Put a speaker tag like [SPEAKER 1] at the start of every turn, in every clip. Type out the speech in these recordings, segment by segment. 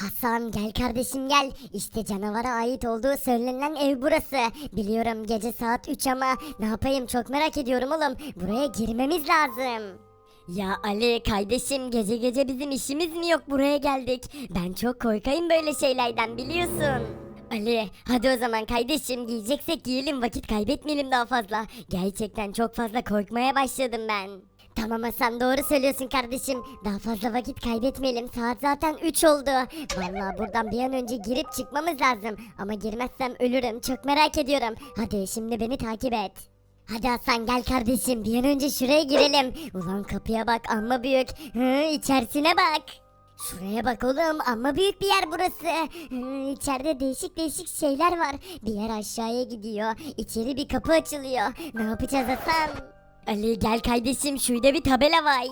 [SPEAKER 1] Hasan gel kardeşim gel. İşte canavara ait olduğu söylenen ev burası. Biliyorum gece saat 3 ama ne yapayım çok merak ediyorum oğlum. Buraya girmemiz lazım. Ya Ali kardeşim gece gece bizim işimiz mi yok buraya geldik. Ben çok korkayım böyle şeylerden biliyorsun. Ali hadi o zaman kardeşim giyeceksek giyelim vakit kaybetmeyelim daha fazla. Gerçekten çok fazla korkmaya başladım ben. Tamam Hasan doğru söylüyorsun kardeşim. Daha fazla vakit kaybetmeyelim. Saat zaten 3 oldu. Vallahi buradan bir an önce girip çıkmamız lazım. Ama girmezsem ölürüm. Çok merak ediyorum. Hadi şimdi beni takip et. Hadi Hasan gel kardeşim bir an önce şuraya girelim. Ulan kapıya bak amma büyük. Hı, içerisine bak. Şuraya bak oğlum amma büyük bir yer burası. İçeride değişik değişik şeyler var. Bir yer aşağıya gidiyor. İçeri bir kapı açılıyor. Ne yapacağız Hasan? Ali gel kardeşim şurada bir tabela var.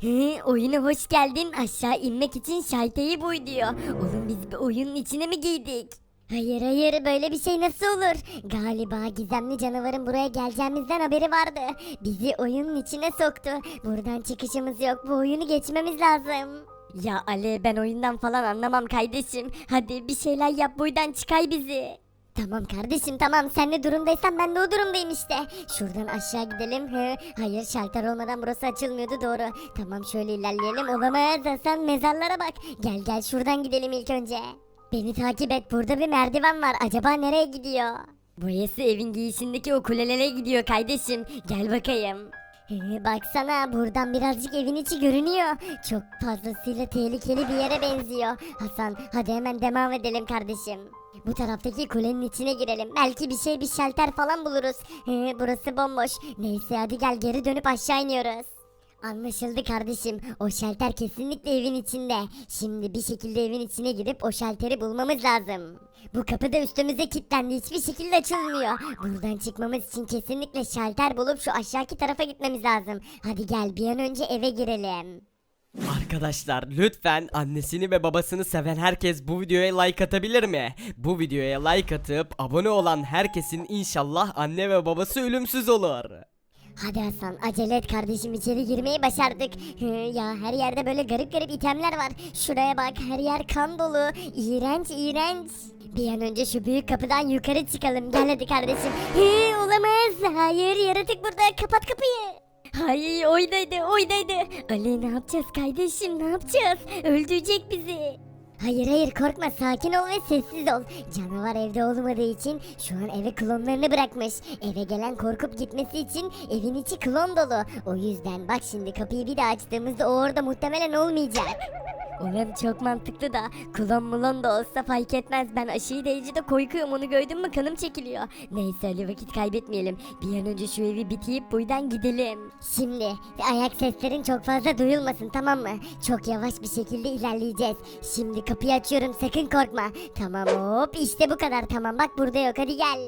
[SPEAKER 1] Hı, oyuna hoş geldin. Aşağı inmek için şalteyi buy diyor. Oğlum biz bir oyunun içine mi giydik? Hayır hayır böyle bir şey nasıl olur? Galiba gizemli canavarın buraya geleceğimizden haberi vardı. Bizi oyunun içine soktu. Buradan çıkışımız yok. Bu oyunu geçmemiz lazım. Ya Ali ben oyundan falan anlamam kardeşim. Hadi bir şeyler yap buradan çıkay bizi. Tamam kardeşim tamam sen ne durumdaysan ben de o durumdayım işte. Şuradan aşağı gidelim. Hı, hayır şalter olmadan burası açılmıyordu doğru. Tamam şöyle ilerleyelim. Olamaz Hasan mezarlara bak. Gel gel şuradan gidelim ilk önce. Beni takip et burada bir merdiven var. Acaba nereye gidiyor? Burası evin giyişindeki o kulelere gidiyor kardeşim. Gel bakayım. Ee, baksana buradan birazcık evin içi görünüyor. Çok fazlasıyla tehlikeli bir yere benziyor. Hasan hadi hemen devam edelim kardeşim. Bu taraftaki kulenin içine girelim. Belki bir şey bir şalter falan buluruz. Burası bomboş. Neyse hadi gel geri dönüp aşağı iniyoruz. Anlaşıldı kardeşim. O şalter kesinlikle evin içinde. Şimdi bir şekilde evin içine girip o şalteri bulmamız lazım. Bu kapı da üstümüze kilitlendi. Hiçbir şekilde açılmıyor. Buradan çıkmamız için kesinlikle şalter bulup şu aşağıki tarafa gitmemiz lazım. Hadi gel bir an önce eve girelim.
[SPEAKER 2] Arkadaşlar lütfen annesini ve babasını seven herkes bu videoya like atabilir mi? Bu videoya like atıp abone olan herkesin inşallah anne ve babası ölümsüz olur.
[SPEAKER 1] Hadi Hasan acele et kardeşim içeri girmeyi başardık. Ya her yerde böyle garip garip itemler var. Şuraya bak her yer kan dolu. İğrenç iğrenç. Bir an önce şu büyük kapıdan yukarı çıkalım. Gel hadi kardeşim. Hı, olamaz. Hayır yaratık burada. Kapat kapıyı. Hayır oydaydı oydaydı. Ali ne yapacağız kardeşim ne yapacağız? Öldürecek bizi. Hayır hayır korkma sakin ol ve sessiz ol. Canavar evde olmadığı için şu an eve klonlarını bırakmış. Eve gelen korkup gitmesi için evin içi klon dolu. O yüzden bak şimdi kapıyı bir daha açtığımızda o orada muhtemelen olmayacak. Ulan çok mantıklı da klon mulon da olsa fark etmez ben aşıyı derecede korkuyorum onu gördün mü kanım çekiliyor. Neyse Ali vakit kaybetmeyelim bir an önce şu evi biteyip buradan gidelim. Şimdi ayak seslerin çok fazla duyulmasın tamam mı? Çok yavaş bir şekilde ilerleyeceğiz. Şimdi kapıyı açıyorum sakın korkma. Tamam hop işte bu kadar tamam bak burada yok hadi gel.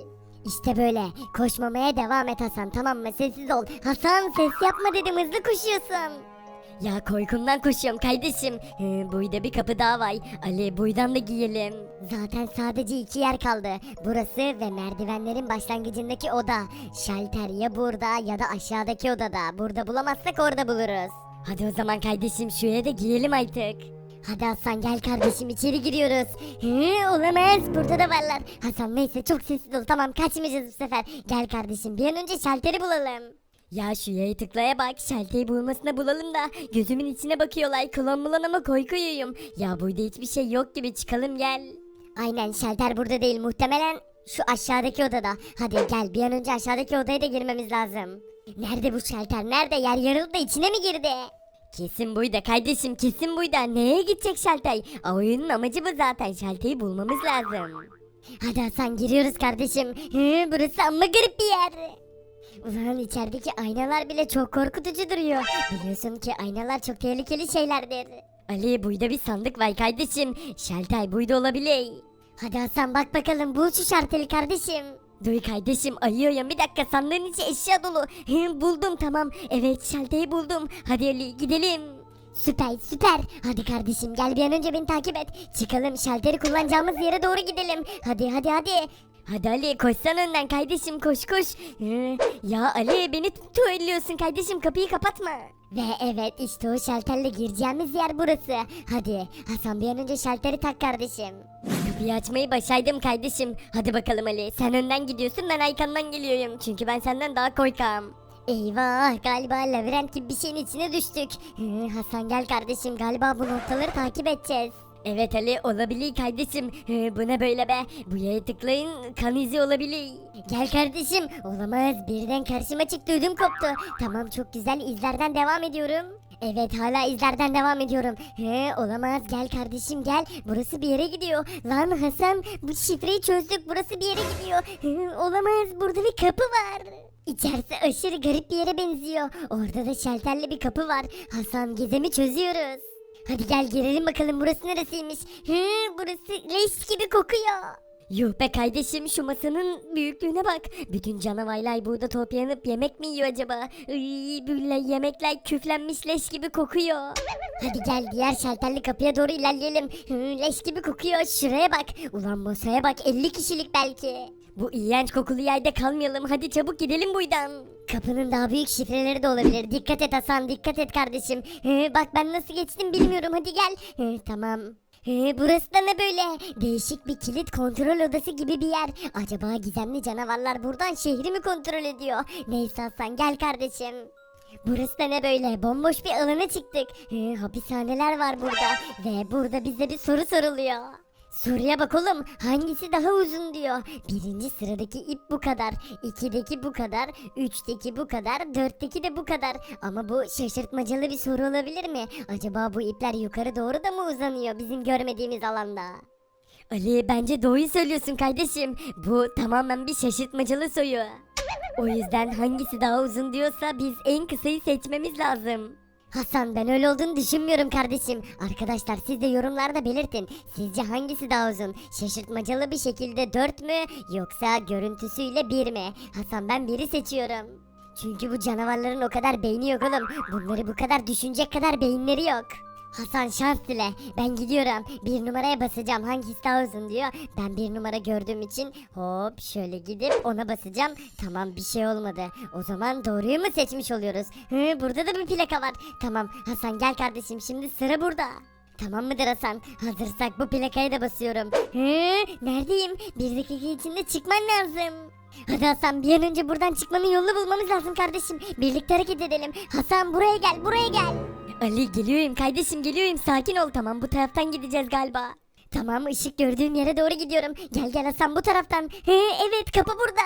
[SPEAKER 1] İşte böyle. Koşmamaya devam et Hasan tamam mı? Sessiz ol. Hasan ses yapma dedim hızlı koşuyorsun. Ya korkumdan koşuyorum kardeşim. Ee, buyda bir kapı daha var. Ali buydan da giyelim. Zaten sadece iki yer kaldı. Burası ve merdivenlerin başlangıcındaki oda. Şalter ya burada ya da aşağıdaki odada. Burada bulamazsak orada buluruz. Hadi o zaman kardeşim şuraya da giyelim artık. Hadi Hasan gel kardeşim içeri giriyoruz. Hı, olamaz burada da varlar. Hasan neyse çok sessiz ol tamam kaçmayacağız bu sefer. Gel kardeşim bir an önce şalteri bulalım. Ya şu yayı tıklaya bak şalteyi bulmasına bulalım da gözümün içine bakıyorlar klon bulan ama korkuyorum. Ya burada hiçbir şey yok gibi çıkalım gel. Aynen şalter burada değil muhtemelen şu aşağıdaki odada. Hadi gel bir an önce aşağıdaki odaya da girmemiz lazım. Nerede bu şalter nerede yer yarıldı da içine mi girdi? Kesin buydu kardeşim kesin buydu. Neye gidecek şalter? Aa, Oyunun amacı bu zaten şalteyi bulmamız lazım. Hadi Hasan giriyoruz kardeşim. Hı, burası amma garip bir yer. Ulan içerideki aynalar bile çok korkutucu duruyor. Biliyorsun ki aynalar çok tehlikeli şeylerdir. Ali buyda bir sandık var kardeşim. Şaltay buyda olabilir. Hadi Hasan bak bakalım bul şu şarteli kardeşim. Duy kardeşim ayıyorum bir dakika sandığın içi eşya dolu. Hı, buldum tamam. Evet şalteyi buldum. Hadi Ali gidelim. Süper süper. Hadi kardeşim gel bir an önce beni takip et. Çıkalım şalteri kullanacağımız yere doğru gidelim. Hadi hadi hadi. Hadi Ali koşsan önden kardeşim koş koş. Hı, ya Ali beni tutuyorsun kardeşim kapıyı kapatma. Ve evet işte o şalterle gireceğimiz yer burası. Hadi Hasan bir an önce şalteri tak kardeşim. Kapıyı açmayı başardım kardeşim. Hadi bakalım Ali sen önden gidiyorsun ben arkandan geliyorum. Çünkü ben senden daha korkam. Eyvah galiba labirent gibi bir şeyin içine düştük. Hı, Hasan gel kardeşim galiba bu noktaları takip edeceğiz. Evet Ali olabilir kardeşim. Hı, bu ne böyle be? Buraya tıklayın kan izi olabilir. Gel kardeşim. Olamaz birden karşıma çıktı ödüm koptu. Tamam çok güzel izlerden devam ediyorum. Evet hala izlerden devam ediyorum. He olamaz gel kardeşim gel. Burası bir yere gidiyor. Lan Hasan bu şifreyi çözdük burası bir yere gidiyor. He, olamaz burada bir kapı var. İçerisi aşırı garip bir yere benziyor. Orada da şalterli bir kapı var. Hasan gizemi çözüyoruz. Hadi gel girelim bakalım burası neresiymiş. Hı, burası leş gibi kokuyor. Yuh be kardeşim şu masanın büyüklüğüne bak. Bütün canavarlar burada toplanıp yemek mi yiyor acaba? Iy, böyle yemekler küflenmiş leş gibi kokuyor. Hadi gel diğer şalterli kapıya doğru ilerleyelim. Hı, leş gibi kokuyor şuraya bak. Ulan masaya bak 50 kişilik belki. Bu iğrenç kokulu yerde kalmayalım. Hadi çabuk gidelim buradan. Kapının daha büyük şifreleri de olabilir. Dikkat et Hasan, dikkat et kardeşim. Hı, bak ben nasıl geçtim bilmiyorum. Hadi gel. Hı, tamam. Hı, burası da ne böyle? Değişik bir kilit kontrol odası gibi bir yer. Acaba gizemli canavarlar buradan şehri mi kontrol ediyor? Neyse Hasan gel kardeşim. Burası da ne böyle? Bomboş bir alana çıktık. Hı, hapishaneler var burada. Ve burada bize bir soru soruluyor. Soruya bak oğlum hangisi daha uzun diyor. Birinci sıradaki ip bu kadar, ikideki bu kadar, üçteki bu kadar, dörtteki de bu kadar. Ama bu şaşırtmacalı bir soru olabilir mi? Acaba bu ipler yukarı doğru da mı uzanıyor bizim görmediğimiz alanda? Ali bence doğruyu söylüyorsun kardeşim. Bu tamamen bir şaşırtmacalı soru. O yüzden hangisi daha uzun diyorsa biz en kısayı seçmemiz lazım. Hasan ben öyle olduğunu düşünmüyorum kardeşim. Arkadaşlar siz de yorumlarda belirtin. Sizce hangisi daha uzun? Şaşırtmacalı bir şekilde 4 mü yoksa görüntüsüyle 1 mi? Hasan ben biri seçiyorum. Çünkü bu canavarların o kadar beyni yok oğlum. Bunları bu kadar düşünecek kadar beyinleri yok. Hasan şans dile. Ben gidiyorum. Bir numaraya basacağım. Hangisi daha uzun diyor. Ben bir numara gördüğüm için hop şöyle gidip ona basacağım. Tamam bir şey olmadı. O zaman doğruyu mu seçmiş oluyoruz? Hı, burada da bir plaka var. Tamam Hasan gel kardeşim şimdi sıra burada. Tamam mıdır Hasan? Hazırsak bu plakaya da basıyorum. Hı, neredeyim? Bir dakika içinde çıkman lazım. Hadi Hasan bir an önce buradan çıkmanın yolunu bulmamız lazım kardeşim. Birlikte hareket edelim. Hasan buraya gel buraya gel. Ali geliyorum kardeşim geliyorum sakin ol tamam bu taraftan gideceğiz galiba. Tamam ışık gördüğüm yere doğru gidiyorum. Gel gel Hasan bu taraftan. He, evet kapı burada.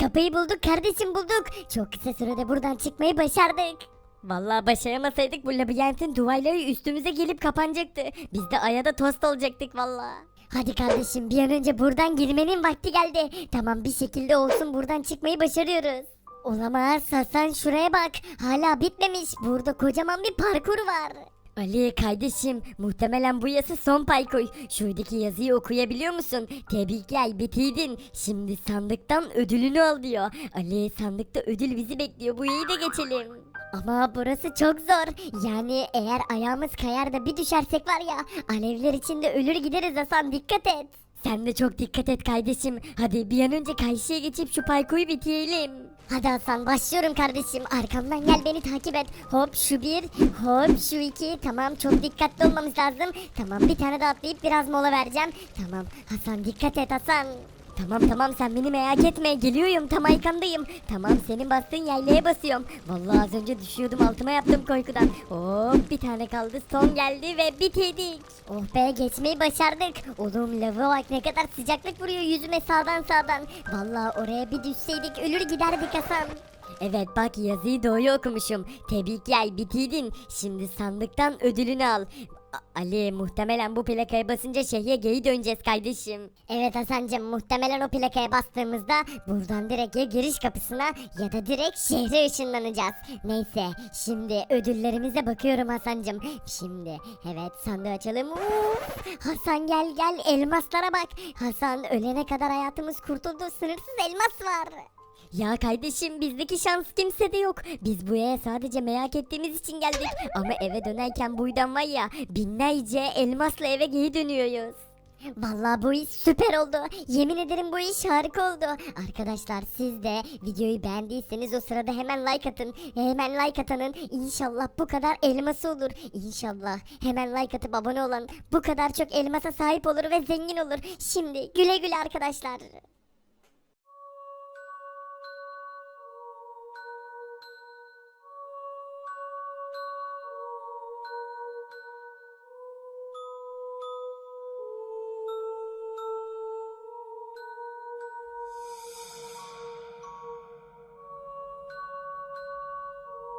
[SPEAKER 1] Kapıyı bulduk kardeşim bulduk. Çok kısa sürede buradan çıkmayı başardık. Vallahi başaramasaydık bu labirentin duvarları üstümüze gelip kapanacaktı. Biz de aya da tost olacaktık vallahi. Hadi kardeşim bir an önce buradan girmenin vakti geldi. Tamam bir şekilde olsun buradan çıkmayı başarıyoruz. Olamaz Hasan şuraya bak. Hala bitmemiş. Burada kocaman bir parkur var. Ali kardeşim muhtemelen bu yazı son parkur. Şuradaki yazıyı okuyabiliyor musun? Tebrikler bitirdin. Şimdi sandıktan ödülünü al diyor. Ali sandıkta ödül bizi bekliyor. Bu iyi de geçelim. Ama burası çok zor. Yani eğer ayağımız kayar da bir düşersek var ya alevler içinde ölür gideriz Hasan dikkat et. Sen de çok dikkat et kardeşim. Hadi bir an önce karşıya geçip şu parkuru bitirelim. Hadi Hasan başlıyorum kardeşim. Arkamdan gel beni takip et. Hop şu bir, hop şu iki. Tamam çok dikkatli olmamız lazım. Tamam bir tane daha atlayıp biraz mola vereceğim. Tamam Hasan dikkat et Hasan. Tamam tamam sen beni merak etme geliyorum tam arkandayım. Tamam senin bastığın yaylaya basıyorum. Vallahi az önce düşüyordum altıma yaptım korkudan. Hop bir tane kaldı son geldi ve bitirdik. Oh be geçmeyi başardık. Oğlum lava bak ne kadar sıcaklık vuruyor yüzüme sağdan sağdan. Vallahi oraya bir düşseydik ölür giderdik Hasan. Evet bak yazıyı doğru okumuşum. Tebrikler bitirdin. Şimdi sandıktan ödülünü al. Ali muhtemelen bu plakaya basınca şehre geri döneceğiz kardeşim. Evet Hasan'cım muhtemelen o plakaya bastığımızda buradan direkt ya giriş kapısına ya da direkt şehre ışınlanacağız. Neyse şimdi ödüllerimize bakıyorum Hasan'cım. Şimdi evet sandığı açalım. Uf, Hasan gel gel elmaslara bak. Hasan ölene kadar hayatımız kurtuldu sınırsız elmas var. Ya kardeşim bizdeki şans kimsede yok. Biz buraya sadece merak ettiğimiz için geldik. Ama eve dönerken buradan var ya binlerce elmasla eve geri dönüyoruz. Vallahi bu iş süper oldu. Yemin ederim bu iş harika oldu. Arkadaşlar siz de videoyu beğendiyseniz o sırada hemen like atın. Hemen like atanın inşallah bu kadar elması olur. İnşallah hemen like atıp abone olan bu kadar çok elmasa sahip olur ve zengin olur. Şimdi güle güle arkadaşlar.